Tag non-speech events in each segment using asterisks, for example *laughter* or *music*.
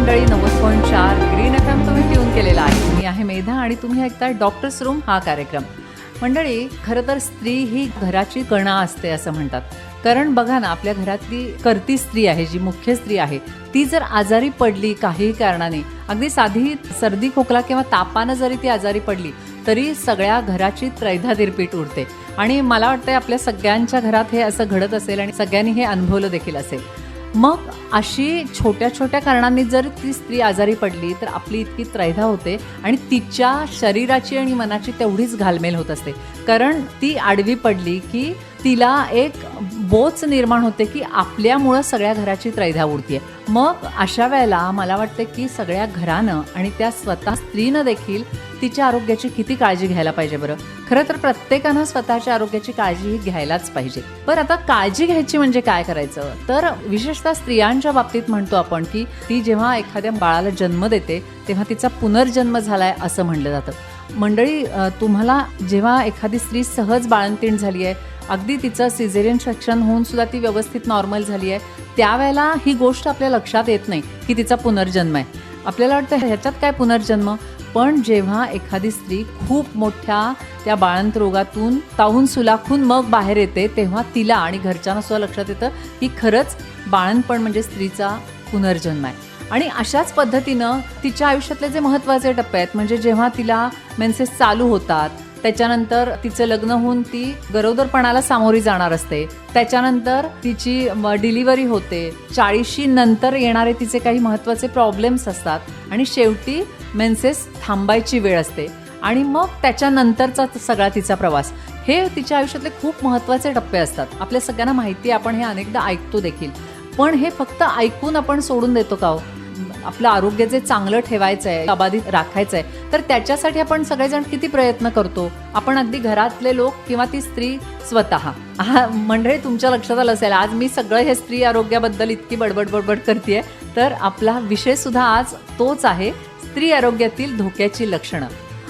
मंडळी नव्वद पॉईंट चार ग्रीन एफ एम तुम्ही ट्यून केलेला आहे. मी आहे मेधा आणि तुम्ही ऐकताय डॉक्टर्स रूम हा कार्यक्रम. मंडळी खरं तर स्त्री ही घराची कणा असते असं म्हणतात. कारण बघा ना आपल्या घरातली करती स्त्री आहे जी मुख्य स्त्री आहे ती जर आजारी पडली काही कारणाने अगदी साधी सर्दी खोकला किंवा तापानं जरी ती आजारी पडली तरी सगळ्या घराची त्रैधा तिरपीट उडते. आणि मला वाटतं आपल्या सगळ्यांच्या घरात हे असं घडत असेल आणि सगळ्यांनी हे अनुभवलं देखील असेल. मग अशी छोट्या छोट्या कारणांनी जर ती स्त्री आजारी पडली तर आपली इतकी त्रैधा होते आणि तिच्या शरीराची आणि मनाची तेवढीच घालमेल होत असते. कारण ती आडवी पडली की तिला एक बोच निर्माण होते की आपल्यामुळं सगळ्या घराची त्रैधा उडतीये. मग अशा वेळेला मला वाटतं की सगळ्या घरानं आणि त्या स्वतः स्त्रीनं देखील तिच्या आरोग्याची किती काळजी घ्यायला पाहिजे बरं? खरं तर प्रत्येकानं स्वतःच्या आरोग्याची काळजी ही घ्यायलाच पाहिजे. बरं आता काळजी घ्यायची म्हणजे काय करायचं? तर विशेषतः स्त्रियांच्या बाबतीत म्हणतो आपण की ती जेव्हा एखाद्या बाळाला जन्म देते तेव्हा तिचा पुनर्जन्म झालाय असं म्हणलं जातं. मंडळी तुम्हाला जेव्हा एखादी स्त्री सहज बाळंतीण झाली आहे अगदी तिचं सिझेरियन सेक्शन होऊन सुद्धा ती व्यवस्थित नॉर्मल झाली आहे. त्यावेळेला ही गोष्ट आपल्या लक्षात येत नाही की तिचा पुनर्जन्म आहे. आपल्याला वाटतं ह्याच्यात काय पुनर्जन्म? पण जेव्हा एखादी स्त्री खूप मोठ्या त्या बाळंत रोगातून ताहून सुलाखून मग बाहेर येते तेव्हा तिला आणि घरच्यांना सुद्धा लक्षात येतं की खरंच बाळणपण म्हणजे स्त्रीचा पुनर्जन्म आहे. आणि अशाच पद्धतीनं तिच्या आयुष्यातले जे महत्त्वाचे टप्पे आहेत म्हणजे जेव्हा तिला मेन्सेस चालू होतात त्याच्यानंतर तिचं लग्न होऊन ती गरोदरपणाला सामोरी जाणार असते. त्याच्यानंतर तिची डिलिव्हरी होते. चाळीशी नंतर येणारे तिचे काही महत्त्वाचे प्रॉब्लेम्स असतात आणि शेवटी मेन्सेस थांबायची वेळ असते. आणि मग त्याच्यानंतरचा सगळा तिचा प्रवास. हे तिच्या आयुष्यातले खूप महत्त्वाचे टप्पे असतात. आपल्या सगळ्यांना माहिती आपण हे अनेकदा ऐकतो देखील. पण हे फक्त ऐकून आपण सोडून देतो का हो? आपलं आरोग्य जे चांगलं ठेवायचं आहे अबाधित राखायचं आहे तर त्याच्यासाठी आपण सगळेजण किती प्रयत्न करतो? आपण अगदी घरातले लोक किंवा ती स्त्री स्वतः. हा मंडळी तुमच्या लक्षात आलं असेल आज मी सगळं हे स्त्री आरोग्याबद्दल इतकी बडबड बडबड करते तर आपला विषय सुद्धा आज तोच आहे स्त्री आरोग्यातील धोक्याची लक्षणं.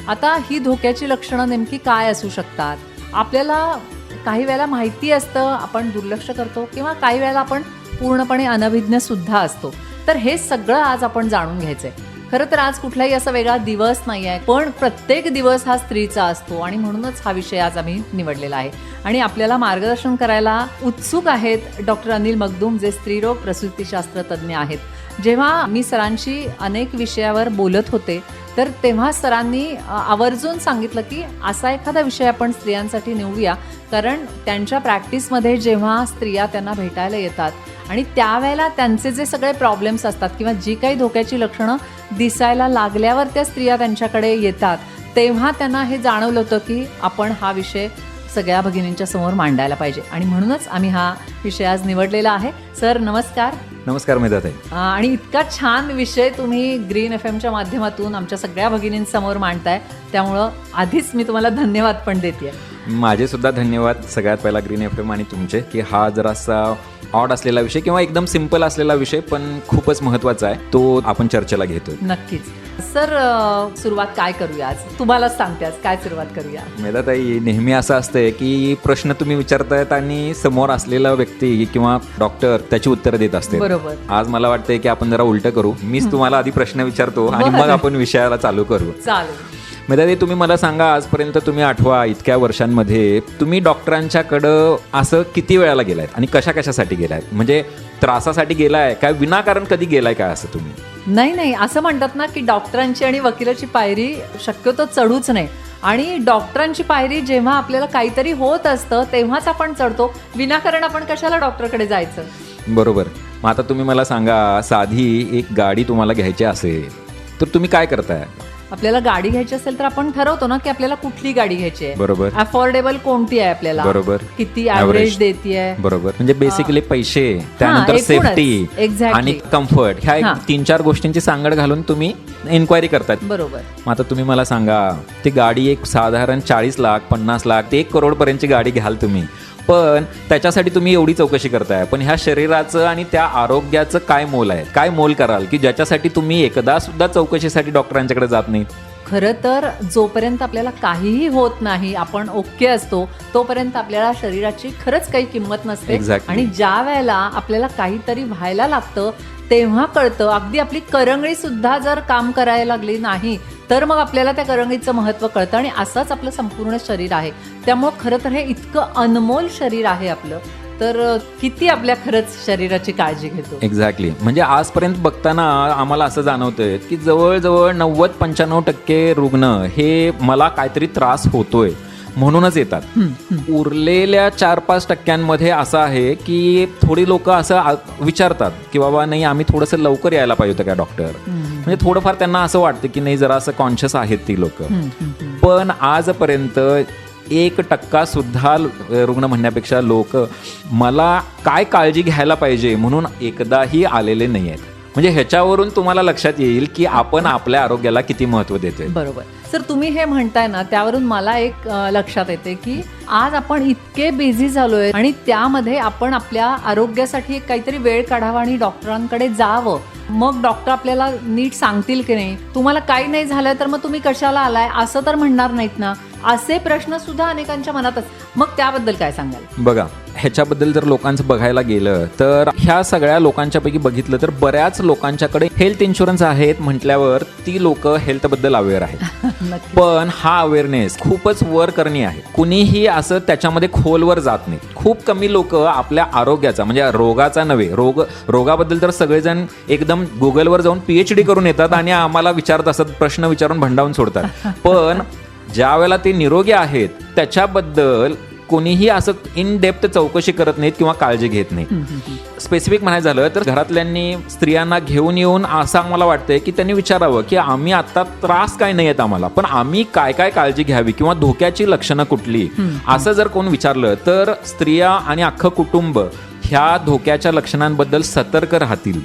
आता ही धोक्याची लक्षणं नेमकी काय असू शकतात? आपल्याला काही वेळेला माहिती असतं आपण दुर्लक्ष करतो किंवा काही वेळेला आपण पूर्णपणे अनभिज्ञ सुद्धा असतो. तर हे सगळं आज आपण जाणून घ्यायचंय. खरं तर आज कुठलाही असा वेगळा दिवस नाही आहे पण प्रत्येक दिवस हा स्त्रीचा असतो आणि म्हणूनच हा विषय आज आम्ही निवडलेला आहे. आणि आपल्याला मार्गदर्शन करायला उत्सुक आहेत डॉक्टर अनिल मगदूम जे स्त्रीरोग प्रसूतीशास्त्र तज्ज्ञ आहेत. जेव्हा मी सरांशी अनेक विषयावर बोलत होते तर तेव्हा सरांनी आवर्जून सांगितलं की असा एखादा विषय आपण स्त्रियांसाठी निवडूया कारण त्यांच्या प्रॅक्टिसमध्ये जेव्हा स्त्रिया त्यांना भेटायला येतात आणि त्यावेळेला त्यांचे जे सगळे प्रॉब्लेम्स असतात किंवा जी काही धोक्याची लक्षणं दिसायला लागल्यावर त्या स्त्रिया त्यांच्याकडे येतात तेव्हा त्यांना हे जाणवलं होतं की आपण हा विषय सगळ्या भगिनींच्या समोर मांडायला पाहिजे. आणि म्हणूनच आम्ही हा विषय आज निवडलेला आहे. सर नमस्कार. नमस्कार मेधाताई. आणि इतका छान विषय तुम्ही ग्रीन एफ एमच्या माध्यमातून आमच्या सगळ्या भगिनींसमोर मांडताय. त्यामुळं आधीच मी तुम्हाला धन्यवाद पण देते माझे सुद्धा धन्यवाद सगळ्यात पहिला ग्रीन एफ एम आणि तुमचे की हा जरासा ऑड असलेला विषय किंवा एकदम सिंपल असलेला विषय पण खूपच महत्त्वाचा आहे. तो आपण चर्चेला घेतोय. नक्कीच. सर सुरुवात काय करूया आज? तुम्हालाच सांगते आज काय सुरुवात करूया? मेधाताई नेहमी असं असतंय की प्रश्न तुम्ही विचारतायत आणि समोर असलेला व्यक्ती किंवा डॉक्टर त्याची उत्तरं देत असते. बरोबर. आज मला वाटतंय की आपण जरा उलट करू. मीच तुम्हाला आधी प्रश्न विचारतो आणि मग. आपण विषयाला चालू करू. चालेल. मेधाताई तुम्ही मला सांगा आजपर्यंत तुम्ही आठवा इतक्या वर्षांमध्ये तुम्ही डॉक्टरांच्याकडं असं किती वेळाला गेलायत आणि कशा कशासाठी गेलायत? म्हणजे त्रासासाठी गेलाय काय विनाकारण कधी गेलाय काय असं तुम्ही? नाही नाही. असं म्हणतात ना की डॉक्टरांची आणि वकिलाची पायरी शक्यतो चढूच नाही. आणि डॉक्टरांची पायरी जेव्हा आपल्याला काहीतरी होत असतं तेव्हाच आपण चढतो. विनाकारण आपण कशाला डॉक्टरकडे जायचं? बरोबर. मग आता तुम्ही मला सांगा साधी एक गाडी तुम्हाला घ्यायची असेल तर तुम्ही काय करताय? आपल्याला गाडी घ्यायची असेल तर आपण ठरवतो ना की आपल्याला कुठली गाडी घ्यायची आहे बरोबर अफोर्डेबल कोणती आहे आपल्याला बरोबर. किती. ॲव्हरेज देते बरोबर म्हणजे बेसिकली पैसे त्यानंतर. सेफ्टी. आणि कम्फर्ट ह्या एक. तीन चार गोष्टींची सांगड घालून तुम्ही इन्क्वायरी करतात बरोबर मग आता तुम्ही मला सांगा ती गाडी एक साधारण चाळीस लाख पन्नास लाख ते एक करोड पर्यंतची गाडी घ्याल तुम्ही पण त्याच्यासाठी तुम्ही एवढी चौकशी करताय. पण ह्या शरीराचं आणि त्या आरोग्याचं काय मोल आहे? काय मोल कराल? की ज्याच्यासाठी तुम्ही एकदा सुद्धा चौकशीसाठी डॉक्टरांच्याकडे जात नाही? खरं तर जोपर्यंत आपल्याला काहीही होत नाही आपण ओके असतो तोपर्यंत आपल्याला शरीराची खरंच काही किंमत नसते. Exactly. आणि ज्या वेळेला आपल्याला काहीतरी व्हायला लागतं तेव्हा कळतं. अगदी आपली करंगळी सुद्धा जर काम करायला लागली नाही तर मग आपल्याला त्या करंगीचं महत्त्व कळतं आणि असंच आपलं संपूर्ण शरीर आहे. त्यामुळं खरं तर हे इतकं अनमोल शरीर आहे आपलं तर किती आपल्या खरंच शरीराची काळजी घेतो? एक्झॅक्टली म्हणजे आजपर्यंत बघताना आम्हाला असं जाणवतंय की जवळजवळ नव्वद पंच्याण्णव टक्के रुग्ण हे मला काहीतरी त्रास होतोय. म्हणूनच येतात. उरलेल्या चार पाच टक्क्यांमध्ये असं आहे की थोडी लोक असं विचारतात की बाबा नाही आम्ही थोडंसं लवकर यायला पाहिजे होतं का डॉक्टर? म्हणजे थोडंफार त्यांना असं वाटतं की नाही जरा असं कॉन्शियस आहेत ती लोक. पण आजपर्यंत एक टक्का सुद्धा रुग्ण म्हणण्यापेक्षा लोक मला काय काळजी घ्यायला पाहिजे? म्हणून एकदाही आलेले नाही आहेत. म्हणजे ह्याच्यावरून तुम्हाला लक्षात येईल की आपण आपल्या आरोग्याला किती महत्त्व देतोय. बरोबर. सर तुम्ही हे म्हणताय ना त्यावरून मला एक लक्षात येते की आज आपण इतके बिझी झालोय आणि त्यामध्ये आपण आपल्या आरोग्यासाठी एक काहीतरी वेळ काढावा आणि डॉक्टरांकडे जावं. मग डॉक्टर आपल्याला नीट सांगतील की नाही. तुम्हाला काही नाही झालं तर मग तुम्ही कशाला आलाय? असं तर म्हणणार नाहीत ना. असे प्रश्न सुद्धा अनेकांच्या मनात असतात मग त्याबद्दल काय सांगाल? बघा ह्याच्याबद्दल जर लोकांचं बघायला गेलं तर ह्या सगळ्या लोकांच्या पैकी बघितलं तर बऱ्याच लोकांच्याकडे हेल्थ इन्शुरन्स आहेत म्हटल्यावर ती लोक हेल्थबद्दल अवेअर आहेत. *laughs* पण हा अवेअरनेस खूपच वर करणी आहे. कुणीही असं त्याच्यामध्ये खोलवर जात नाही. खूप कमी लोक आपल्या आरोग्याचा म्हणजे रोगाचा नव्हे रोग रोगाबद्दल तर सगळेजण एकदम गुगलवर जाऊन पीएच डी करून येतात आणि आम्हाला विचारत असतात प्रश्न विचारून भंडावून सोडतात. *laughs* पण ज्या वेळेला ते निरोगी आहेत त्याच्याबद्दल कोणीही असं इन डेप्थ चौकशी करत नाहीत किंवा काळजी घेत नाही स्पेसिफिक म्हणायचं झालं तर घरातल्यांनी स्त्रियांना घेऊन येऊन असं आम्हाला वाटतंय की त्यांनी विचारावं की आम्ही आता त्रास काय नाही आहेत आम्हाला पण आम्ही काय काय काळजी घ्यावी किंवा धोक्याची लक्षणं कुठली? असं जर कोण विचारलं तर स्त्रिया आणि अख्खं कुटुंब ह्या धोक्याच्या लक्षणांबद्दल सतर्क राहतील.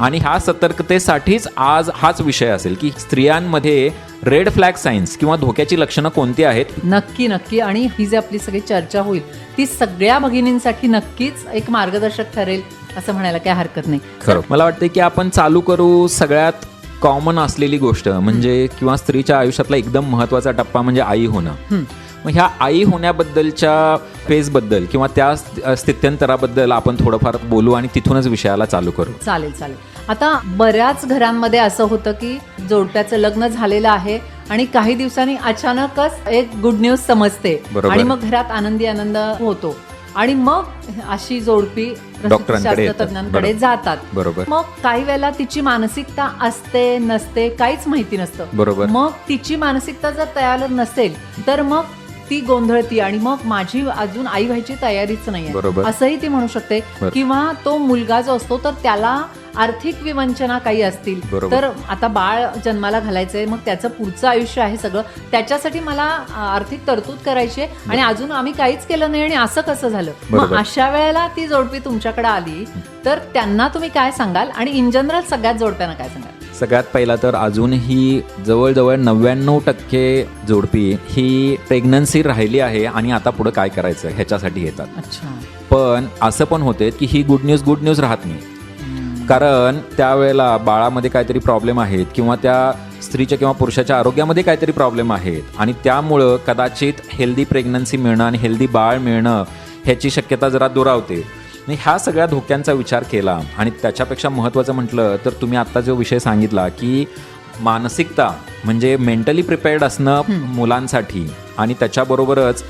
आणि ह्या सतर्कतेसाठीच आज हाच विषय असेल की स्त्रियांमध्ये रेड फ्लॅग सायन्स किंवा धोक्याची लक्षणं कोणती आहेत? नक्की नक्की. आणि ही जी आपली सगळी चर्चा होईल ती सगळ्या भगिनींसाठी नक्कीच एक मार्गदर्शक ठरेल असं म्हणायला काय हरकत नाही. खरं. मला वाटतं की आपण चालू करू सगळ्यात कॉमन असलेली गोष्ट म्हणजे किंवा स्त्रीच्या आयुष्यातला एकदम महत्त्वाचा टप्पा म्हणजे आई होणं. मग ह्या आई होण्याबद्दलच्या फेजबद्दल किंवा त्या स्थ- स्थित्यंतराबद्दल आपण थोडंफार बोलू आणि तिथूनच विषयाला चालू करू चालेल चालेल आता बऱ्याच घरांमध्ये असं होतं की जोडप्याचं लग्न झालेलं आहे आणि काही दिवसांनी अचानकच एक गुड न्यूज समजते. आणि मग घरात आनंदी आनंद होतो आणि मग अशी जोडपी. तज्ञांकडे. जातात बरोबर. मग काही वेळेला तिची मानसिकता असते नसते काहीच माहिती नसतं बरोबर. मग तिची मानसिकता जर तयार नसेल तर मग ती गोंधळती आणि मग माझी अजून आई व्हायची तयारीच नाही. असंही ती म्हणू शकते. किंवा तो मुलगा जो असतो तर त्याला आर्थिक विवंचना काही असतील. तर आता बाळ जन्माला घालायचंय मग त्याचं पुढचं आयुष्य आहे सगळं. त्याच्यासाठी मला आर्थिक तरतूद करायची आहे. आणि अजून आम्ही काहीच केलं नाही आणि असं कसं झालं? मग. अशा वेळेला ती जोडपी तुमच्याकडे आली तर त्यांना तुम्ही काय सांगाल? आणि इन जनरल सगळ्यात जोडप्यांना काय सांगाल? सगळ्यात पहिला तर अजूनही जवळजवळ नव्याण्णव टक्के जोडपी ही प्रेग्नन्सी राहिली आहे आणि आता पुढे काय करायचं ह्याच्यासाठी येतात. पण असं पण होते की ही गुड न्यूज गुड न्यूज राहत नाही. कारण त्यावेळेला बाळामध्ये काहीतरी प्रॉब्लेम आहेत किंवा त्या स्त्रीच्या किंवा पुरुषाच्या आरोग्यामध्ये काहीतरी प्रॉब्लेम आहेत. आणि त्यामुळं कदाचित हेल्दी प्रेग्नन्सी मिळणं आणि हेल्दी बाळ मिळणं ह्याची शक्यता जरा दुरावते. आणि ह्या सगळ्या धोक्यांचा विचार केला आणि त्याच्यापेक्षा महत्त्वाचं म्हटलं तर तुम्ही आत्ता जो विषय सांगितला की मानसिकता म्हणजे मेंटली प्रिपेअर्ड असणं मुलांसाठी आणि त्याच्याबरोबरच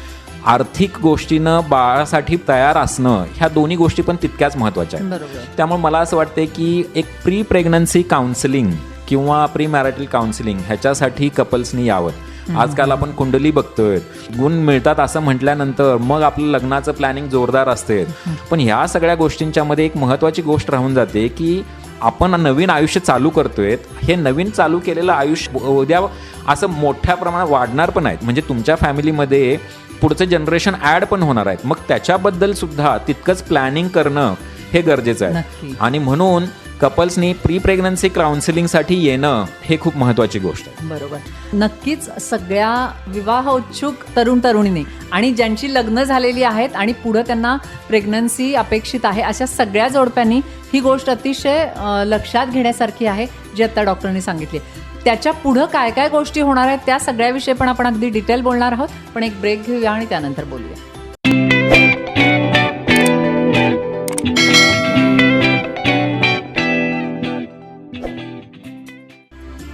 आर्थिक गोष्टीनं बाळासाठी तयार असणं ह्या दोन्ही गोष्टी पण तितक्याच महत्त्वाच्या आहेत. त्यामुळे मला असं वाटते की एक प्री प्रेग्नन्सी काउन्सिलिंग किंवा प्री मॅरिटल काउन्सिलिंग ह्याच्यासाठी कपल्सनी यावं. आजकाल आपण कुंडली बघतोय. गुण मिळतात असं म्हटल्यानंतर मग आपलं लग्नाचं प्लॅनिंग जोरदार असते. पण ह्या सगळ्या गोष्टींच्या मध्ये एक महत्वाची गोष्ट राहून जाते की आपण नवीन आयुष्य चालू करतोय. हे नवीन चालू केलेलं आयुष्य उद्या असं मोठ्या प्रमाणात वाढणार पण आहेत. म्हणजे तुमच्या फॅमिलीमध्ये पुढचं जनरेशन ॲड पण होणार आहेत. मग त्याच्याबद्दल सुद्धा तितकंच प्लॅनिंग करणं हे गरजेचं. आहे. आणि म्हणून कपल्सनी प्री प्रेग्नन्सी काउन्सिलिंगसाठी येणं हे खूप महत्वाची गोष्ट आहे. बरोबर. नक्कीच सगळ्या विवाह उत्सुक तरुण तरुणींनी आणि ज्यांची लग्न झालेली आहेत आणि पुढं त्यांना प्रेग्नन्सी अपेक्षित आहे अशा सगळ्या जोडप्यांनी ही गोष्ट अतिशय लक्षात घेण्यासारखी आहे जी आता डॉक्टरांनी सांगितली त्याच्या पुढं काय काय गोष्टी होणार आहेत त्या सगळ्याविषयी पण आपण अगदी डिटेल बोलणार आहोत पण एक ब्रेक घेऊया आणि त्यानंतर बोलूया.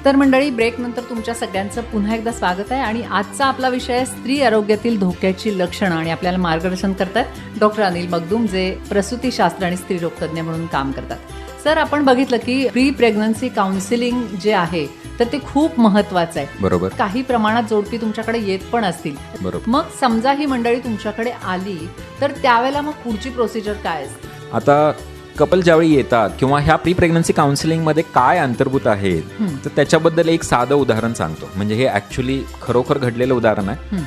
तर मंडळी ब्रेक नंतर तुमच्या सगळ्यांचं पुन्हा एकदा स्वागत आहे. आणि आजचा आपला विषय स्त्री आरोग्यातील धोक्याची लक्षणं आणि आपल्याला मार्गदर्शन करतात डॉक्टर अनिल मगदूम जे प्रसूतीशास्त्र आणि स्त्रीरोग तज्ज्ञ म्हणून काम करतात. सर आपण बघितलं की प्री प्रेग्नन्सी काउन्सिलिंग जे आहे तर ते खूप महत्वाचं आहे. बरोबर. काही प्रमाणात जोडपी तुमच्याकडे येत पण असतील. बरोबर. मग समजा ही मंडळी तुमच्याकडे आली तर त्यावेळेला मग पुढची प्रोसिजर काय असते? आता कपल ज्यावेळी येतात किंवा ह्या प्री प्रेग्नन्सी काउन्सिलिंगमध्ये काय अंतर्भूत आहेत हं. तर त्याच्याबद्दल एक साधं उदाहरण सांगतो म्हणजे हे ॲक्च्युली खरोखर घडलेलं उदाहरण आहे.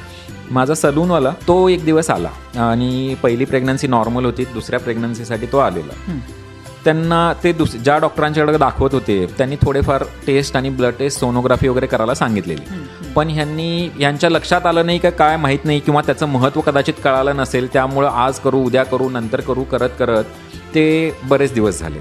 माझा सलूनवाला तो एक दिवस आला आणि पहिली प्रेग्नन्सी नॉर्मल होती दुसऱ्या प्रेग्नन्सीसाठी तो आलेला. त्यांना ते दुस ज्या डॉक्टरांच्याकडे दाखवत होते त्यांनी थोडेफार टेस्ट आणि ब्लड टेस्ट सोनोग्राफी वगैरे करायला सांगितलेली पण ह्यांनी यांच्या लक्षात आलं नाही का काय माहीत नाही किंवा त्याचं महत्त्व कदाचित कळालं नसेल त्यामुळं आज करू उद्या करू नंतर करू करत करत ते बरेच दिवस झाले.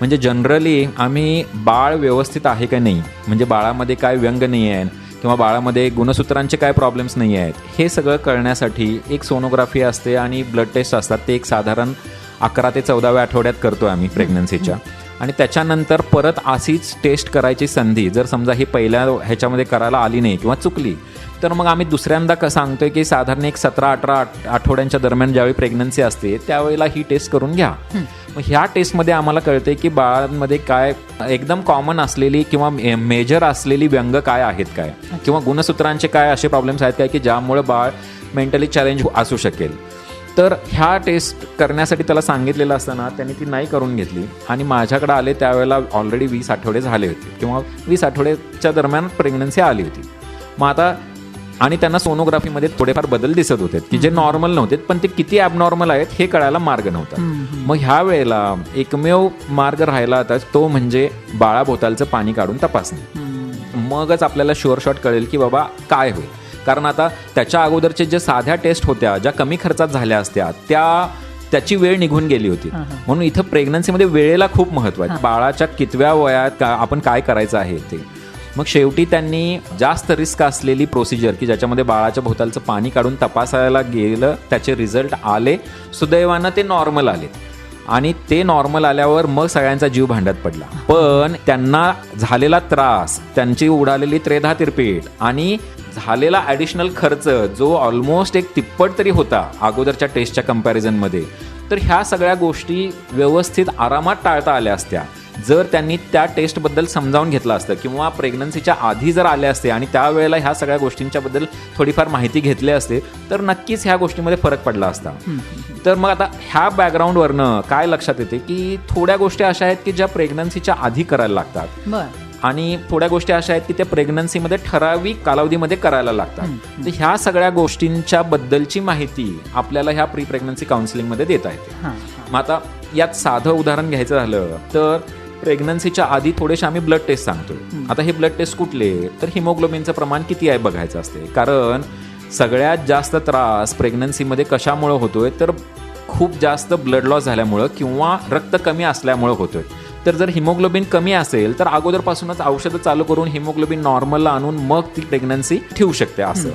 म्हणजे जनरली आम्ही बाळ व्यवस्थित आहे का नाही म्हणजे बाळामध्ये काय व्यंग नाही आहे किंवा बाळामध्ये गुणसूत्रांचे काय प्रॉब्लेम्स नाही आहेत हे सगळं कळण्यासाठी एक सोनोग्राफी असते आणि ब्लड टेस्ट असतात. ते एक साधारण अकरा ते चौदाव्या आठवड्यात करतो आम्ही प्रेग्नन्सीच्या आणि त्याच्यानंतर परत अशीच टेस्ट करायची संधी. जर समजा ही पहिल्या ह्याच्यामध्ये करायला आली नाही किंवा चुकली तर मग आम्ही दुसऱ्यांदा क सांगतोय की साधारण एक सतरा अठरा आठ- आठवड्यांच्या दरम्यान ज्यावेळी प्रेग्नन्सी असते त्यावेळेला ही टेस्ट करून घ्या. मग ह्या टेस्टमध्ये आम्हाला कळते की बाळांमध्ये काय एकदम कॉमन असलेली किंवा मेजर असलेली व्यंग काय आहेत काय? किंवा गुणसूत्रांचे काय असे प्रॉब्लेम्स आहेत काय की ज्यामुळे बाळ मेंटली चॅलेंज असू शकेल? तर ह्या टेस्ट करण्यासाठी त्याला सांगितलेलं असताना त्यांनी ती नाही करून घेतली. आणि माझ्याकडे आले त्यावेळेला ऑलरेडी वीस आठवडे झाले होते. किंवा वीस आठवड्याच्या दरम्यान प्रेग्नन्सी आली होती. मग आता आणि त्यांना सोनोग्राफीमध्ये थोडेफार बदल दिसत होते की जे नॉर्मल नव्हते पण ते किती ॲबनॉर्मल आहेत हे कळायला मार्ग नव्हता. मग ह्या वेळेला एकमेव मार्ग राहिला होता तो म्हणजे बाळाभोवतालचं पाणी काढून तपासणे. मगच आपल्याला शुअर शॉट कळेल की बाबा काय होईल. कारण आता त्याच्या अगोदरचे जे साध्या टेस्ट होत्या ज्या कमी खर्चात झाल्या असत्या त्या त्याची वेळ निघून गेली होती. म्हणून इथं प्रेग्नन्सीमध्ये वेळेला खूप महत्त्व आहे. बाळाच्या कितव्या वयात का आपण काय करायचं आहे ते. मग शेवटी त्यांनी जास्त रिस्क असलेली प्रोसिजर की ज्याच्यामध्ये बाळाच्या भोवतालचं पाणी काढून तपासायला गेलं त्याचे रिझल्ट आले. सुदैवानं ते नॉर्मल आले. आणि ते नॉर्मल आल्यावर मग सगळ्यांचा जीव भांड्यात पडला. पण त्यांना झालेला त्रास त्यांची उडालेली त्रेधा तिरपीट आणि झालेला ॲडिशनल खर्च जो ऑलमोस्ट एक तिप्पट तरी होता अगोदरच्या टेस्टच्या कम्पॅरिझनमध्ये तर ह्या सगळ्या गोष्टी व्यवस्थित आरामात टाळता आल्या असत्या. जर त्यांनी त्या टेस्टबद्दल समजावून घेतलं असतं किंवा प्रेग्नन्सीच्या आधी जर आले असते आणि त्यावेळेला ह्या सगळ्या गोष्टींच्याबद्दल थोडीफार माहिती घेतली असते तर नक्कीच ह्या गोष्टीमध्ये फरक पडला असता. तर मग आता ह्या बॅकग्राऊंडवरनं काय लक्षात येते की थोड्या गोष्टी अशा आहेत की ज्या प्रेग्नन्सीच्या आधी करायला लागतात. आणि थोड्या गोष्टी अशा आहेत की त्या प्रेग्नन्सीमध्ये ठराविक कालावधीमध्ये करायला लागतात. तर ह्या सगळ्या गोष्टींच्या बद्दलची माहिती आपल्याला ह्या प्री प्रेग्नन्सी काउन्सिलिंगमध्ये देता येते. मग आता यात साधं उदाहरण घ्यायचं झालं तर प्रेग्नन्सीच्या आधी थोडेसे आम्ही ब्लड टेस्ट सांगतो आता हे ब्लड टेस्ट कुठले? तर हिमोग्लोबिनचं प्रमाण किती आहे बघायचं असते. कारण सगळ्यात जास्त त्रास प्रेग्नन्सीमध्ये कशामुळं होतोय? तर खूप जास्त ब्लड लॉस झाल्यामुळं किंवा रक्त कमी असल्यामुळं होतोय. तर जर हिमोग्लोबिन कमी असेल तर अगोदरपासूनच औषधं चालू करून हिमोग्लोबिन नॉर्मलला आणून मग ती प्रेग्नन्सी ठेवू शकते असं.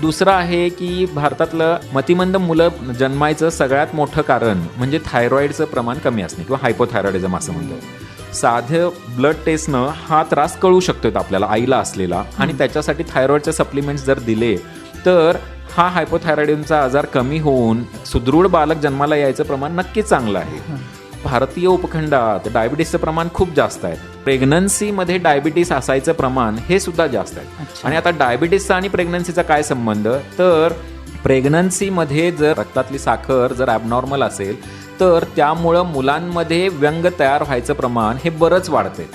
दुसरं आहे की भारतातलं मतिमंद मुलं जन्मायचं सगळ्यात मोठं कारण म्हणजे थायरॉइडचं प्रमाण कमी असणे किंवा हायपोथायरॉइडिझम असं म्हणतो साधं ब्लड टेस्टनं हा त्रास कळू शकतो आपल्याला आईला असलेला. आणि त्याच्यासाठी थायरॉइडचे सप्लिमेंट्स जर दिले तर हा हायपोथायरॉइडिझमचा आजार कमी होऊन सुदृढ बालक जन्माला यायचं प्रमाण नक्कीच चांगलं आहे. भारतीय उपखंडात डायबिटीसचं प्रमाण खूप जास्त आहे. प्रेग्नन्सीमध्ये डायबिटीस असायचं प्रमाण हे सुद्धा जास्त आहे. आणि आता डायबिटीसचा आणि प्रेग्नन्सीचा काय संबंध? तर प्रेग्नन्सीमध्ये जर रक्तातली साखर जर ॲबनॉर्मल असेल तर त्यामुळं मुलांमध्ये व्यंग तयार व्हायचं प्रमाण हे बरंच वाढते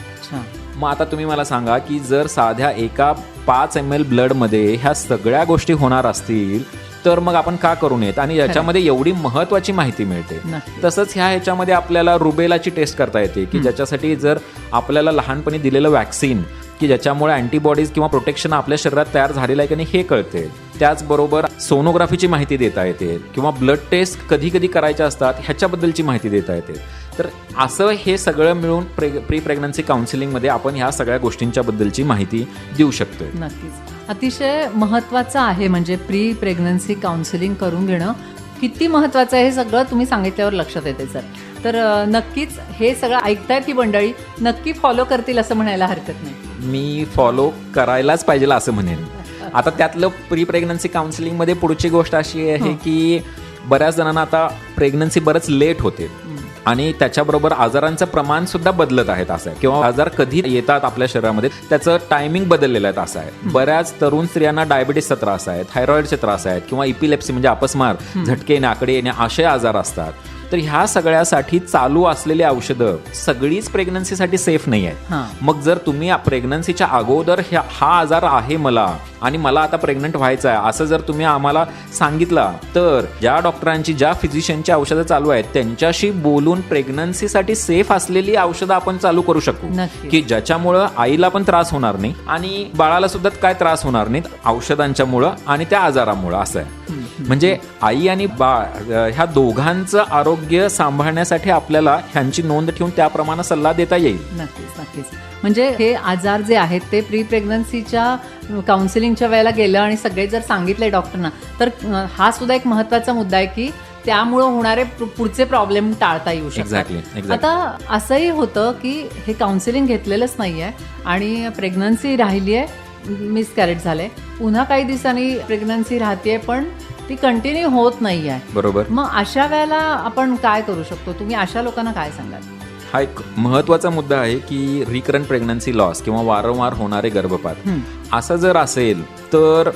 मग आता तुम्ही मला सांगा की जर साध्या एका पाच एम एल ब्लडमध्ये ह्या सगळ्या गोष्टी होणार असतील तर मग आपण का करू नयेत आणि याच्यामध्ये एवढी महत्वाची माहिती मिळते. तसंच ह्या ह्याच्यामध्ये आपल्याला रुबेलाची टेस्ट करता येते की ज्याच्यासाठी जर आपल्याला लहानपणी दिलेलं वॅक्सिन की ज्याच्यामुळे अँटीबॉडीज किंवा प्रोटेक्शन आपल्या शरीरात तयार झालेलं आहे की नाही हे कळते. त्याचबरोबर सोनोग्राफीची माहिती देता येते किंवा ब्लड टेस्ट कधी कधी करायच्या असतात ह्याच्याबद्दलची माहिती देता येते. तर असं हे सगळं मिळून प्रे प्री प्रेग्नन्सी काउन्सिलिंगमध्ये आपण ह्या सगळ्या गोष्टींच्या बद्दलची माहिती देऊ शकतोय. नक्कीच. अतिशय महत्त्वाचं आहे म्हणजे प्री प्रेग्नन्सी काउन्सिलिंग करून घेणं. किती महत्त्वाचं आहे हे सगळं तुम्ही सांगितल्यावर लक्षात येते सर. तर नक्कीच हे सगळं ऐकतायत ती मंडळी. नक्की फॉलो करतील असं म्हणायला हरकत नाही. मी फॉलो करायलाच पाहिजे असं म्हणेन. आता त्यातलं प्री प्रेग्नन्सी काउन्सिलिंगमध्ये पुढची गोष्ट अशी आहे की बऱ्याच जणांना आता प्रेग्नन्सी बरंच लेट होते. आणि त्याच्याबरोबर आजारांचं प्रमाण सुद्धा बदलत आहेत असं आहे. किंवा आजार कधी येतात आपल्या शरीरामध्ये त्याचं टायमिंग बदललेलं आहे असं आहे. बऱ्याच तरुण स्त्रियांना डायबिटीसचा त्रास आहे थायरॉइडचे त्रास आहेत किंवा इपिलेप्सी म्हणजे अपस्मार झटके येणे आकडे येणे असे आजार असतात. तर ह्या सगळ्यासाठी चालू असलेली औषधं सगळीच प्रेग्नन्सीसाठी सेफ नाही आहेत मग जर तुम्ही प्रेग्नन्सीच्या अगोदर हा आजार आहे मला आणि मला आता प्रेग्नंट व्हायचं आहे असं जर तुम्ही आम्हाला सांगितलं तर ज्या डॉक्टरांची ज्या फिजिशियनची औषधं चालू आहेत त्यांच्याशी बोलून प्रेग्नन्सीसाठी सेफ असलेली औषधं आपण चालू करू शकू. की ज्याच्यामुळं आईला पण त्रास होणार नाही आणि बाळाला सुद्धा काय त्रास होणार नाहीत औषधांच्यामुळं आणि त्या आजारामुळं असं आहे. म्हणजे आई आणि बाळ ह्या दोघांचं आरोग्य सांभाळण्यासाठी आपल्याला ह्यांची नोंद ठेवून त्याप्रमाणे सल्ला देता येईल. नक्कीच नक्कीच. म्हणजे हे आजार जे आहेत ते प्री प्रेग्नन्सीच्या काउन्सिलिंगच्या वेळेला गेलं आणि सगळे जर सांगितले डॉक्टरना तर हा सुद्धा एक महत्त्वाचा मुद्दा आहे की त्यामुळं होणारे पुढचे प्रॉब्लेम टाळता येऊ शकतात. आता असंही होतं की हे काउन्सिलिंग घेतलेलंच नाही आहे आणि प्रेग्नन्सी राहिली आहे मिस कॅरेट झालंय. पुन्हा काही दिवसांनी प्रेग्नन्सी राहते पण ती कंटिन्यू होत नाही आहे बरोबर. मग अशा वेळेला आपण काय करू शकतो? तुम्ही अशा लोकांना काय सांगाल? हा एक महत्त्वाचा मुद्दा आहे की रिकरंट प्रेग्नन्सी लॉस किंवा वारंवार होणारे गर्भपात. असं जर असेल तर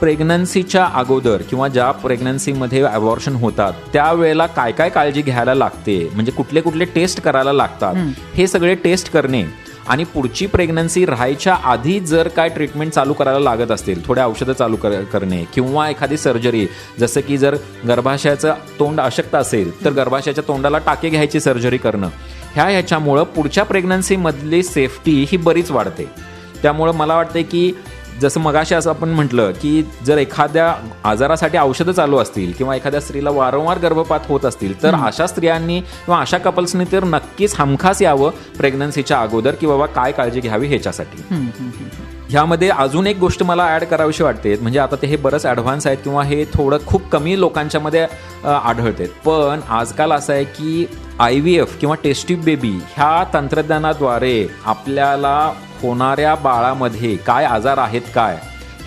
प्रेग्नन्सीच्या अगोदर किंवा ज्या प्रेग्नन्सीमध्ये अबॉर्शन होतात त्यावेळेला काय काय काळजी घ्यायला लागते? म्हणजे कुठले कुठले टेस्ट करायला लागतात? हे. सगळे टेस्ट करणे आणि पुढची प्रेग्नन्सी राहायच्या आधी जर काय ट्रीटमेंट चालू करायला लागत असतील थोड्या औषधं चालू कर करणे किंवा एखादी सर्जरी जसं की जर गर्भाशयाचं तोंड अशक्त असेल तर गर्भाशयाच्या तोंडाला टाके घ्यायची सर्जरी करणं. ह्या ह्याच्यामुळं पुढच्या प्रेग्नन्सीमधली सेफ्टी ही बरीच वाढते. त्यामुळं मला वाटतं की जसं मगाशी असं आपण म्हटलं की जर एखाद्या आजारासाठी औषधं चालू असतील किंवा एखाद्या स्त्रीला वारंवार गर्भपात होत असतील तर अशा स्त्रियांनी किंवा अशा कपल्सनी तर नक्कीच हमखास यावं प्रेग्नन्सीच्या अगोदर की बाबा काय काळजी घ्यावी ह्याच्यासाठी. ह्यामध्ये अजून एक गोष्ट मला ॲड करावीशी वाटते. म्हणजे आता ते हे बरंच ॲडव्हान्स आहेत किंवा हे थोडं खूप कमी लोकांच्यामध्ये आढळते पण आजकाल असं आहे की आय व्ही एफ किंवा टेस्टी बेबी ह्या तंत्रज्ञानाद्वारे आपल्याला होणाऱ्या बाळामध्ये काय आजार आहेत काय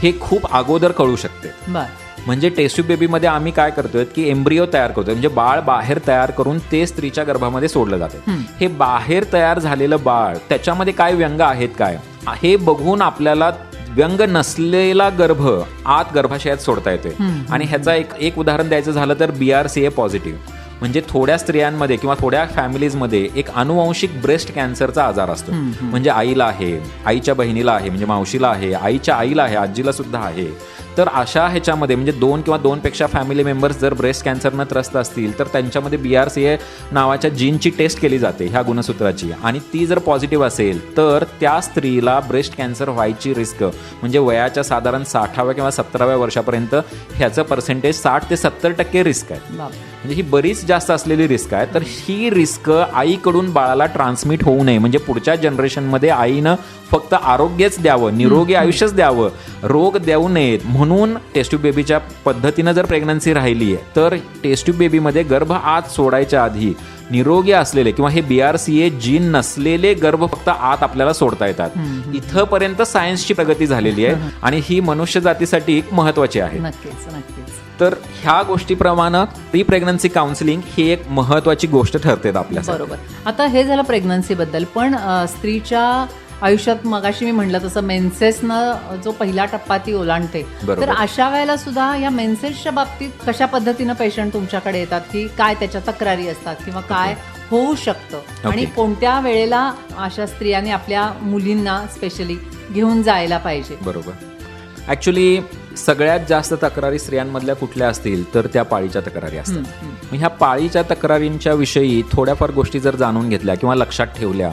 हे खूप अगोदर कळू शकते. बर. म्हणजे टेस्ट्यूब बेबीमध्ये आम्ही काय करतोय की एम्ब्रिओ तयार करतोय. म्हणजे बाळ बाहेर तयार करून ते स्त्रीच्या गर्भामध्ये सोडलं जातं. हे बाहेर तयार झालेलं बाळ त्याच्यामध्ये काय व्यंग आहेत काय? हे बघून आपल्याला व्यंग नसलेला गर्भ आत गर्भाशयात सोडता येतोय. आणि ह्याचा एक एक उदाहरण द्यायचं झालं तर B R C A positive म्हणजे थोड्या स्त्रियांमध्ये किंवा थोड्या फॅमिलीजमध्ये एक अनुवंशिक ब्रेस्ट कॅन्सरचा आजार असतो. म्हणजे आईला आहे आईच्या बहिणीला आहे म्हणजे मावशीला आहे आईच्या आईला आहे आजीला सुद्धा आहे. तर अशा ह्याच्यामध्ये म्हणजे दोन किंवा दोनपेक्षा फॅमिली मेंबर्स जर ब्रेस्ट कॅन्सरनं त्रस्त असतील तर त्यांच्यामध्ये बी आर सी ए नावाच्या जीनची टेस्ट केली जाते ह्या गुणसूत्राची. आणि ती जर पॉझिटिव्ह असेल तर त्या स्त्रीला ब्रेस्ट कॅन्सर व्हायची रिस्क म्हणजे वयाच्या साधारण साठाव्या किंवा सत्तराव्या वर्षापर्यंत ह्याचं पर्सेंटेज साठ ते सत्तर टक्के रिस्क आहे. म्हणजे ही बरीच जास्त असलेली रिस्क आहे. तर ही रिस्क आईकडून बाळाला ट्रान्समिट होऊ नये. म्हणजे पुढच्या जनरेशनमध्ये आईनं फक्त आरोग्यच द्यावं निरोगी आयुष्यच द्यावं रोग देऊ नयेत म्हणून टेस्ट्यूब बेबीच्या पद्धतीनं जर प्रेग्नन्सी राहिली आहे तर टेस्ट्यूब बेबीमध्ये गर्भ आत सोडायच्या आधी निरोगी असलेले किंवा हे B R C A gene नसलेले गर्भ फक्त आत आपल्याला सोडता येतात. इथंपर्यंत सायन्सची प्रगती झालेली आहे आणि ही मनुष्य जातीसाठी एक महत्वाची आहे. तर ह्या गोष्टीप्रमाणे प्री प्रेग्नन्सी काउन्सिलिंग ही एक महत्वाची गोष्ट ठरते आपल्यासाठी. बरोबर. आता हे झालं प्रेग्नन्सी बद्दल पण स्त्रीच्या आयुष्यात मगाशी मी म्हटलं तसं मेन्सेसनं जो पहिला टप्पा ती ओलांडते. तर अशा वेळेला सुद्धा या मेन्सेसच्या बाबतीत कशा पद्धतीनं पेशंट तुमच्याकडे येतात? की काय त्याच्या तक्रारी असतात किंवा काय होऊ शकतं? आणि कोणत्या वेळेला अशा स्त्रियांनी आपल्या मुलींना स्पेशली घेऊन जायला पाहिजे? बरोबर. ऍक्च्युली सगळ्यात जास्त तक्रारी स्त्रियांमधल्या कुठल्या असतील तर त्या पाळीच्या तक्रारी असतात. ह्या पाळीच्या तक्रारींच्या विषयी थोड्याफार गोष्टी जर जाणून घेतल्या किंवा लक्षात ठेवल्या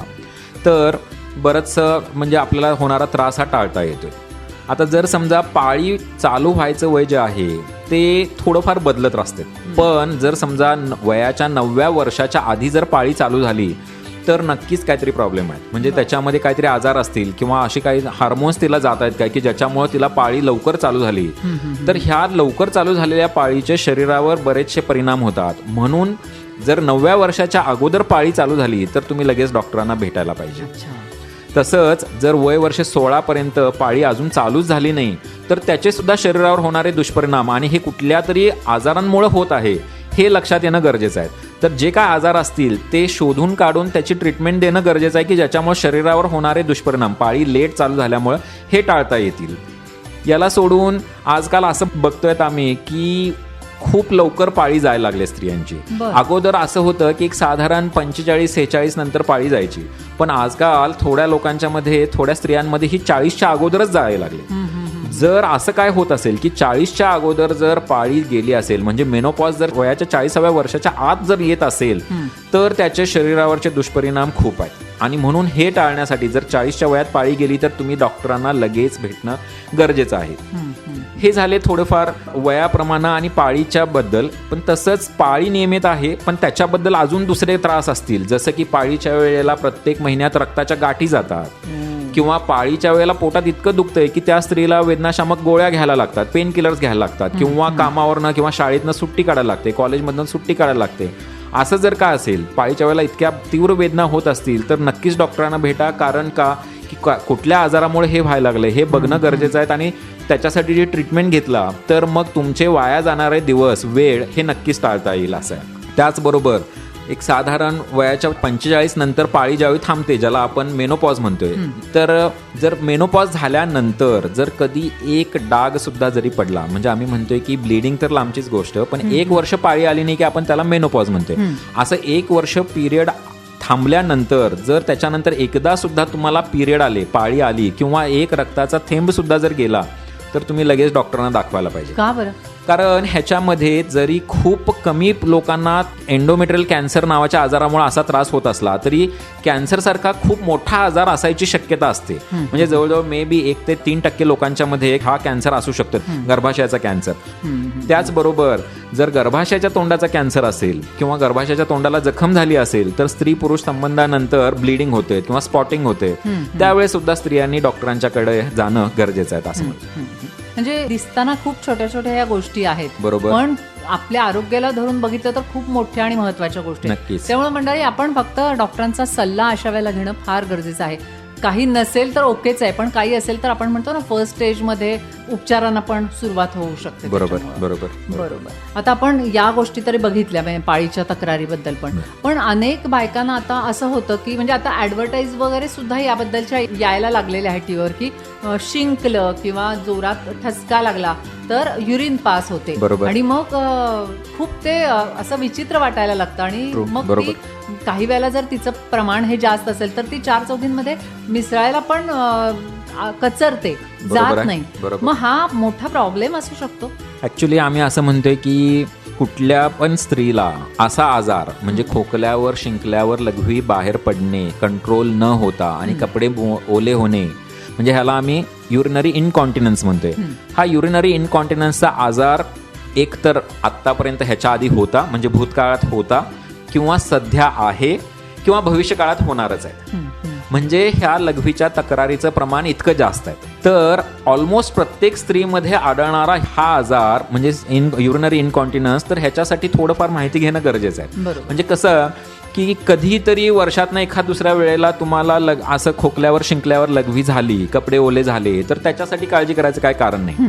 तर बरंचसं म्हणजे आपल्याला होणारा त्रास हा टाळता येतोय. आता जर समजा पाळी चालू व्हायचं वय जे आहे ते थोडंफार बदलत असते. पण जर समजा वयाच्या नवव्या वर्षाच्या आधी जर पाळी चालू झाली तर नक्कीच काहीतरी प्रॉब्लेम आहे. म्हणजे त्याच्यामध्ये काहीतरी आजार असतील किंवा असे काही हार्मोन्स तिला जात आहेत काय की ज्याच्यामुळे तिला पाळी लवकर चालू झाली तर ह्या लवकर चालू झालेल्या पाळीचे शरीरावर बरेचसे परिणाम होतात. म्हणून जर नवव्या वर्षाच्या अगोदर पाळी चालू झाली तर तुम्ही लगेच डॉक्टरांना भेटायला पाहिजे. तसंच जर वय वर्ष सोळापर्यंत पाळी अजून चालूच झाली नाही तर त्याचे सुद्धा शरीरावर होणारे दुष्परिणाम आणि हे कुठल्या तरी आजारांमुळे होत आहे हे लक्षात येणं गरजेचं आहे. तर जे काय आजार असतील ते शोधून काढून त्याची ट्रीटमेंट देणं गरजेचं आहे की ज्याच्यामुळे शरीरावर होणारे दुष्परिणाम पाळी लेट चालू झाल्यामुळं हे टाळता येतील. याला सोडून आजकाल असं बघतोय आम्ही की खूप लवकर पाळी जायला लागले स्त्रियांची. अगोदर असं होतं की एक साधारण पंचेचाळीस सेहेचाळीस नंतर पाळी जायची. पण आजकाल थोड्या लोकांच्या मध्ये थोड्या स्त्रियांमध्ये ही चाळीसच्या अगोदरच जायला लागली. जर असं काय होत असेल की चाळीसच्या अगोदर जर पाळी गेली असेल म्हणजे मेनोपॉज जर वयाच्या चाळीसाव्या वर्षाच्या आत जर येत असेल तर त्याच्या शरीरावरचे दुष्परिणाम खूप आहेत. आणि म्हणून हे टाळण्यासाठी जर चाळीसच्या वयात पाळी गेली तर तुम्ही डॉक्टरांना लगेच भेटणं गरजेचं आहे. हे झाले थोडेफार वयाप्रमाणे आणि पाळीच्या बद्दल पण तसंच पाळी नियमित आहे पण त्याच्याबद्दल अजून दुसरे त्रास असतील. जसं की पाळीच्या वेळेला प्रत्येक महिन्यात रक्ताच्या गाठी जातात. किंवा पाळीच्या वेळेला पोटात इतकं दुखतंय की त्या स्त्रीला वेदनाशामक गोळ्या घ्यायला लागतात पेन किलर्स घ्यायला लागतात किंवा कामावरनं किंवा शाळेतनं सुट्टी काढायला लागते कॉलेजमधनं सुट्टी काढायला लागते. असं जर का असेल पाळीच्या वेळेला इतक्या तीव्र वेदना होत असतील तर नक्कीच डॉक्टरांना भेटा. कारण का? की का- कुठल्या आजारामुळे हे व्हायला लागलं हे बघणं गरजेचं आहे. आणि त्याच्यासाठी जे ट्रीटमेंट घेतला तर मग तुमचे वाया जाणारे दिवस वेळ हे नक्कीच टाळता येईल असं आहे. त्याचबरोबर एक साधारण वयाच्या पंचेचाळीस नंतर पाळी ज्यावेळी थांबते ज्याला आपण मेनोपॉज म्हणतोय. तर जर मेनोपॉज झाल्यानंतर जर कधी एक डाग सुद्धा जरी पडला म्हणजे आम्ही म्हणतोय की ब्लिडिंग तर लांबचीच गोष्ट पण एक वर्ष पाळी आली नाही की आपण त्याला मेनोपॉज म्हणतोय. असं एक वर्ष पिरियड थांबल्यानंतर जर त्याच्यानंतर एकदा सुद्धा तुम्हाला पिरियड आले पाळी आली किंवा एक रक्ताचा थेंब सुद्धा जर गेला तर तुम्ही लगेच डॉक्टरांना दाखवायला पाहिजे. का बरं? कारण ह्याच्यामध्ये जरी खूप कमी लोकांना एंडोमेट्रियल कॅन्सर नावाच्या आजारामुळे असा त्रास होत असला तरी कॅन्सरसारखा खूप मोठा आजार असायची शक्यता असते. म्हणजे जवळजवळ मे बी एक ते तीन टक्के लोकांच्या मध्ये हा कॅन्सर असू शकतो गर्भाशयाचा कॅन्सर त्याचबरोबर जर गर्भाशयाच्या तोंडाचा कॅन्सर असेल किंवा गर्भाशयाच्या तोंडाला जखम झाली असेल तर स्त्री पुरुष संबंधानंतर ब्लिडिंग होते किंवा स्पॉटिंग होते. त्यावेळेस सुद्धा स्त्रियांनी डॉक्टरांच्याकडे जाणं गरजेचं आहे असं. म्हणजे दिसताना खूप छोट्या छोट्या या गोष्टी आहेत. बरोबर. पण आपल्या आरोग्याला धरून बघितलं तर खूप मोठ्या आणि महत्त्वाच्या गोष्टी. त्यामुळे मंडळी आपण फक्त डॉक्टरांचा सल्ला अशा वेळेला घेणं फार गरजेचं आहे. काही नसेल तर ओकेच आहे पण काही असेल तर आपण म्हणतो ना फर्स्ट स्टेजमध्ये उपचारांना पण सुरुवात होऊ शकते बरोबर. बरोबर. बरोबर. आता आपण या गोष्टी तरी बघितल्या म्हणजे पाळीच्या तक्रारीबद्दल पण. पण अनेक बायकांना आता असं होतं की म्हणजे आता ऍडव्हर्टाईज वगैरे सुद्धा याबद्दलच्या यायला लागलेल्या आहेत टीव्हीवर की शिंकलं किंवा जोरात ठसका लागला तर युरिन पास होते. आणि मग खूप ते असं विचित्र वाटायला लागतं आणि. मग. ती काही वेळेला जर तिचं प्रमाण हे जास्त असेल तर ती चार चौघींमध्ये मिसळायला पण कचरते जात. नाही बरोबर. मग हा मोठा प्रॉब्लेम असू शकतो ऍक्च्युली आम्ही असं म्हणतोय की कुठल्या पण स्त्रीला असा आजार म्हणजे खोकल्यावर शिंकल्यावर लघवी बाहेर पडणे कंट्रोल न होता आणि कपडे ओले होणे म्हणजे ह्याला आम्ही युरिनरी इनकॉन्टिनन्स म्हणतोय. हा युरिनरी इनकॉन्टिनन्सचा आजार एक तर आत्तापर्यंत ह्याच्या आधी होता म्हणजे भूतकाळात होता किंवा सध्या आहे किंवा भविष्य काळात होणारच आहे. म्हणजे ह्या लघवीच्या तक्रारीचं प्रमाण इतकं जास्त आहे. तर ऑलमोस्ट प्रत्येक स्त्रीमध्ये आढळणारा हा आजार म्हणजे इन युरिनरी इनकॉन्टिनन्स तर ह्याच्यासाठी थोडंफार माहिती घेणं गरजेचं आहे. म्हणजे कसं की कधीतरी वर्षातनं एखाद दुसऱ्या वेळेला तुम्हाला लग असं खोकल्यावर शिंकल्यावर लघवी झाली कपडे ओले झाले तर त्याच्यासाठी काळजी करायचं काय कारण नाही.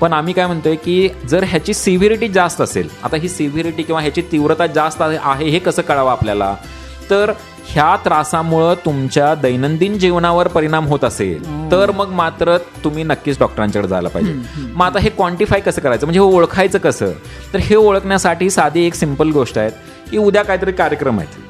पण आम्ही काय म्हणतोय की जर ह्याची सिव्हिरिटी जास्त असेल आता ही सिव्हिरिटी किंवा ह्याची तीव्रता जास्त आहे आहे हे कसं कळावं आपल्याला? तर ह्या त्रासामुळं तुमच्या दैनंदिन जीवनावर परिणाम होत असेल तर मग मात्र तुम्ही नक्कीच डॉक्टरांच्याकडे जायला पाहिजे. मग आता हे क्वांटिफाय कसं करायचं? म्हणजे हे ओळखायचं कसं? तर हे ओळखण्यासाठी साधी एक सिंपल गोष्ट आहे की उद्या काहीतरी कार्यक्रम आहेत.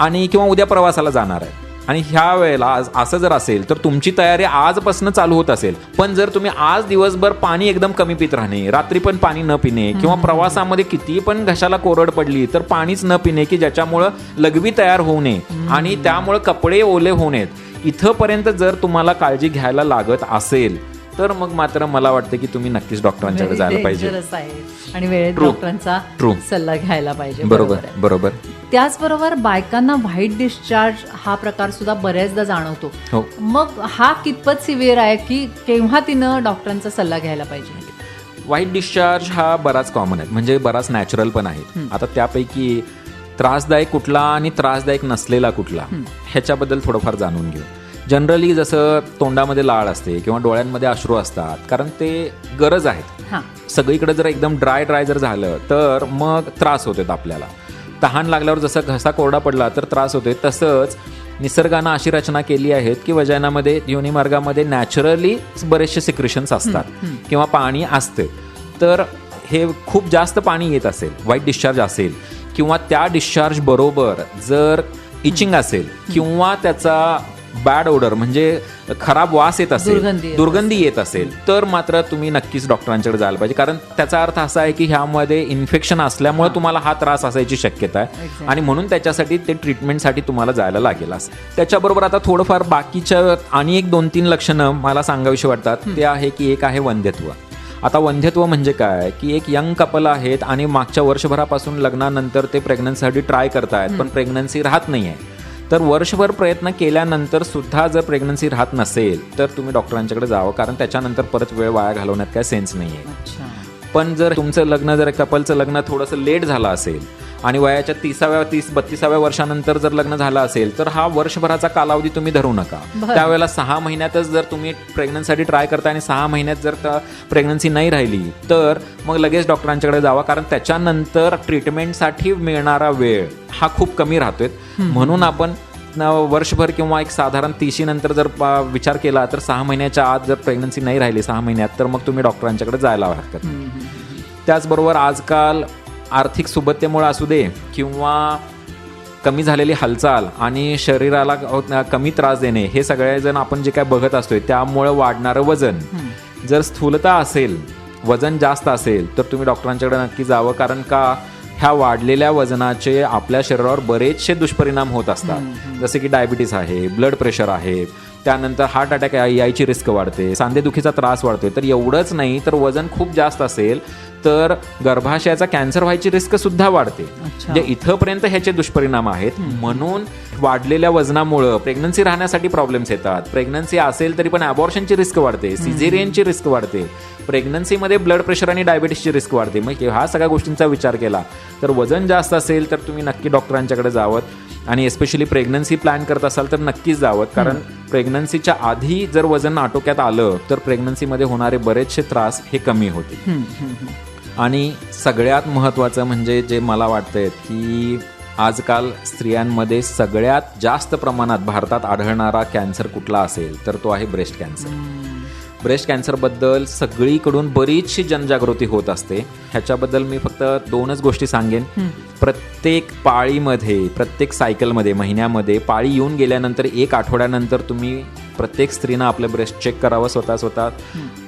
आणि किंवा उद्या प्रवासाला जाणार आहे. आणि ह्या वेळेला आज असं जर असेल तर तुमची तयारी आजपासून चालू होत असेल. पण जर तुम्ही आज दिवसभर पाणी एकदम कमी पित राहणे रात्री पण पाणी न पिणे किंवा प्रवासामध्ये किती पण घशाला कोरड पडली तर पाणीच न पिणे की ज्याच्यामुळं लघवी तयार होऊ नये आणि त्यामुळं कपडे ओले होऊ नयेत. इथंपर्यंत जर तुम्हाला काळजी घ्यायला लागत असेल तर मग मात्र मला वाटतं की तुम्ही नक्कीच डॉक्टरांच्याकडे जायला पाहिजे. आणि वेळेत. डॉक्टरांचा. सल्ला घ्यायला पाहिजे. बरोबर. बरोबर त्याचबरोबर बायकांना व्हाईट डिस्चार्ज हा प्रकार सुद्धा बऱ्याचदा जाणवतो. हो. मग हा कितपत सिव्हिअर आहे की केव्हा तिनं डॉक्टरांचा सल्ला घ्यायला पाहिजे? व्हाईट डिस्चार्ज हा बराच कॉमन आहे. म्हणजे बराच नॅचरल पण आहे. आता त्यापैकी त्रासदायक कुठला आणि त्रासदायक नसलेला कुठला ह्याच्याबद्दल थोडंफार जाणून घेऊ. जनरली जसं तोंडामध्ये लाळ असते किंवा डोळ्यांमध्ये अश्रू असतात कारण ते गरज आहेत. सगळीकडे जर एकदम ड्राय ड्राय जर झालं तर मग त्रास होतो आपल्याला. तहान लागल्यावर जसं घसा कोरडा पडला तर त्रास होतोय. तसंच निसर्गानं अशी रचना केली आहेत की वजनामध्ये योनी मार्गामध्ये नॅचरली बरेचसे सिक्रेशन्स असतात किंवा पाणी असते. तर हे खूप जास्त पाणी येत असेल वाईट डिस्चार्ज असेल किंवा त्या डिस्चार्ज बरोबर जर इचिंग असेल किंवा त्याचा बॅड ओडर म्हणजे खराब वास येत असेल दुर्गंधी येत असेल. तर मात्र तुम्ही नक्कीच डॉक्टरांकडे जायला पाहिजे. कारण त्याचा अर्थ असा आहे की ह्यामध्ये इन्फेक्शन असल्यामुळे तुम्हाला हा त्रास असायची शक्यता आहे. आणि म्हणून त्याच्यासाठी ते ट्रीटमेंटसाठी तुम्हाला जायला लागेल असं. त्याच्याबरोबर आता थोडंफार बाकीच्या आणि एक दोन तीन लक्षणं मला सांगावीशी वाटतात. ते आहे की एक आहे वंध्यत्व. आता वंध्यत्व म्हणजे काय? की एक यंग कपल आहेत आणि मागच्या वर्षभरापासून लग्नानंतर ते प्रेग्नन्सीसाठी ट्राय करतायत पण प्रेग्नन्सी राहत नाही आहे तर वर्षभर प्रयत्न केल्यानंतर सुद्धा जर प्रेग्नन्सी राहत नसेल तर तुम्ही डॉक्टरांच्याकडे जावं. कारण त्याच्यानंतर परत वेळ वाया घालवण्यात काय सेन्स नाही आहे पण जर तुमचं लग्न जर कपलचं लग्न थोडंसं लेट झालं असेल आणि वयाच्या तिसाव्या तीस बत्तीसाव्या वर्षानंतर जर लग्न झालं असेल तर हा वर्षभराचा कालावधी तुम्ही धरू नका. त्यावेळेला सहा महिन्यातच जर तुम्ही प्रेग्नन्सीसाठी ट्राय करता आणि सहा महिन्यात जर प्रेग्नन्सी नाही राहिली तर मग लगेच डॉक्टरांच्याकडे जावा कारण त्याच्यानंतर ट्रीटमेंटसाठी मिळणारा वेळ हा खूप कमी राहतोय म्हणून आपण वर्षभर किंवा एक साधारण तिशी नंतर जर विचार केला तर सहा महिन्याच्या आत जर प्रेग्नन्सी नाही राहिली सहा महिन्यात तर मग तुम्ही डॉक्टरांच्याकडे जायला हरकत. त्याचबरोबर आजकाल आर्थिक सुबत्तेमुळे असू दे किंवा कमी झालेली हालचाल आणि शरीराला कमी त्रास देणे हे सगळेजण आपण जे काय बघत असतोय त्यामुळं वाढणारं वजन. जर स्थूलता असेल वजन जास्त असेल तर तुम्ही डॉक्टरांच्याकडे नक्की जावं कारण का ह्या वाढलेल्या वजनाचे आपल्या शरीरावर बरेचसे दुष्परिणाम होत असतात. जसे की डायबिटीस आहे ब्लड प्रेशर आहे त्यानंतर हार्ट अटॅक यायची रिस्क वाढते सांधेदुखीचा त्रास वाढतोय तर एवढंच नाही तर वजन खूप जास्त असेल तर गर्भाशयाचा कॅन्सर व्हायची रिस्क सुद्धा वाढते. म्हणजे इथंपर्यंत ह्याचे दुष्परिणाम आहेत. म्हणून वाढलेल्या वजनामुळं प्रेग्नन्सी राहण्यासाठी प्रॉब्लेम्स येतात. प्रेग्नन्सी असेल तरी पण अबॉर्शनची रिस्क वाढते सिझेरियनची रिस्क वाढते. प्रेग्नन्सीमध्ये ब्लड प्रेशर आणि डायबिटीसची रिस्क वाढते. मग ह्या सगळ्या गोष्टींचा विचार केला तर वजन जास्त असेल तर तुम्ही नक्की डॉक्टरांच्याकडे जावं. आणि एस्पेशली प्रेग्नन्सी प्लॅन करत असाल तर नक्कीच जावं. कारण प्रेग्नन्सीच्या आधी जर वजन आटोक्यात आलं तर प्रेग्नन्सीमध्ये होणारे बरेचसे त्रास हे कमी होतील. आणि सगळ्यात महत्त्वाचं म्हणजे जे मला वाटतंय की आजकाल स्त्रियांमध्ये सगळ्यात जास्त प्रमाणात भारतात आढळणारा कॅन्सर कुठला असेल तर तो आहे ब्रेस्ट कॅन्सर ब्रेस्ट कॅन्सरबद्दल सगळीकडून बरीचशी जनजागृती होत असते. ह्याच्याबद्दल मी फक्त दोनच गोष्टी सांगेन. प्रत्येक पाळीमध्ये प्रत्येक सायकलमध्ये महिन्यामध्ये पाळी येऊन गेल्यानंतर एक आठवड्यानंतर तुम्ही प्रत्येक स्त्रीनं आपलं ब्रेस्ट चेक करावं स्वतः स्वतः.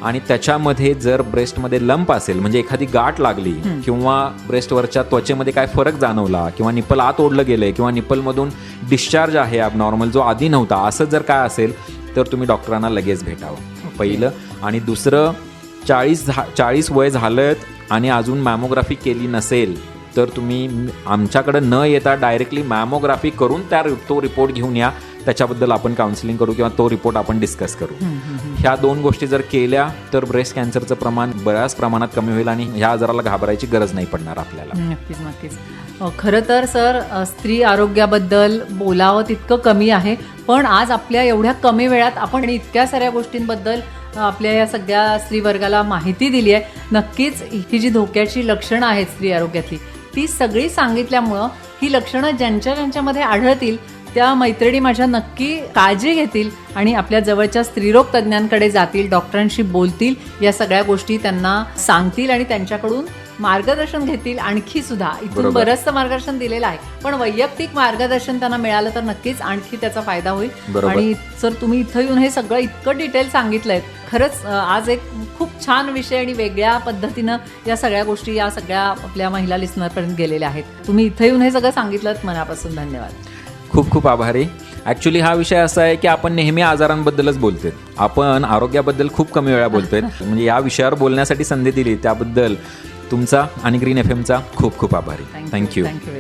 आणि त्याच्यामध्ये जर ब्रेस्टमध्ये लंप असेल म्हणजे एखादी गाठ लागली किंवा ब्रेस्टवरच्या त्वचेमध्ये काय फरक जाणवला किंवा निप्पल आत ओढलं गेलंय किंवा निप्पलमधून डिस्चार्ज आहे ॲबनॉर्मल जो आधी नव्हता असं जर काय असेल तर तुम्ही डॉक्टरांना लगेच भेटावं. पहिलं. आणि दुसरं चाळीस झा चाळीस वय झालं आणि अजून मॅमोग्राफी केली नसेल तर तुम्ही आमच्याकडं न येता डायरेक्टली मॅमोग्राफी करून त्या तो रिपोर्ट घेऊन या. त्याच्याबद्दल आपण काउन्सिलिंग करू किंवा तो रिपोर्ट आपण डिस्कस करू. ह्या दोन गोष्टी जर केल्या तर ब्रेस्ट कॅन्सरचं प्रमाण बऱ्याच प्रमाणात कमी होईल आणि ह्या आजाराला घाबरायची गरज नाही पडणार आपल्याला. नक्कीच खरं तर सर स्त्री आरोग्याबद्दल बोलावं तितकं कमी आहे पण आज आपल्या एवढ्या कमी वेळात आपण इतक्या साऱ्या गोष्टींबद्दल आपल्या या सगळ्या स्त्री वर्गाला माहिती दिली आहे. नक्कीच ही जी धोक्याची लक्षणं आहेत स्त्री आरोग्यातली ती सगळी सांगितल्यामुळं ही लक्षणं ज्यांच्या ज्यांच्यामध्ये आढळतील त्या मैत्रिणी माझ्या नक्की काळजी घेतील आणि आपल्या जवळच्या स्त्रीरोग तज्ज्ञांकडे जातील डॉक्टरांशी बोलतील या सगळ्या गोष्टी त्यांना सांगतील आणि त्यांच्याकडून मार्गदर्शन घेतील. आणखी सुद्धा इथून. बरंचसं मार्गदर्शन दिलेलं आहे. पण वैयक्तिक मार्गदर्शन त्यांना मिळालं तर नक्कीच आणखी त्याचा फायदा होईल. आणि सर तुम्ही इथं येऊन हे सगळं इतकं डिटेल सांगितलंय. खरंच आज एक खूप छान विषय आणि वेगळ्या पद्धतीनं या सगळ्या गोष्टी या सगळ्या आपल्या महिला लिस्नरपर्यंत गेलेल्या आहेत. तुम्ही इथं येऊन हे सगळं सांगितलं मनापासून धन्यवाद. खूप खूप आभारी. ॲक्च्युली हा विषय असा आहे की आपण नेहमी आजारांबद्दलच बोलतोय. आपण आरोग्याबद्दल खूप कमी वेळा बोलतोय. *laughs* म्हणजे या विषयावर बोलण्यासाठी संधी दिली. त्याबद्दल तुमचा आणि ग्रीन एफ एमचा खूप खूप आभारी. Thank you thank you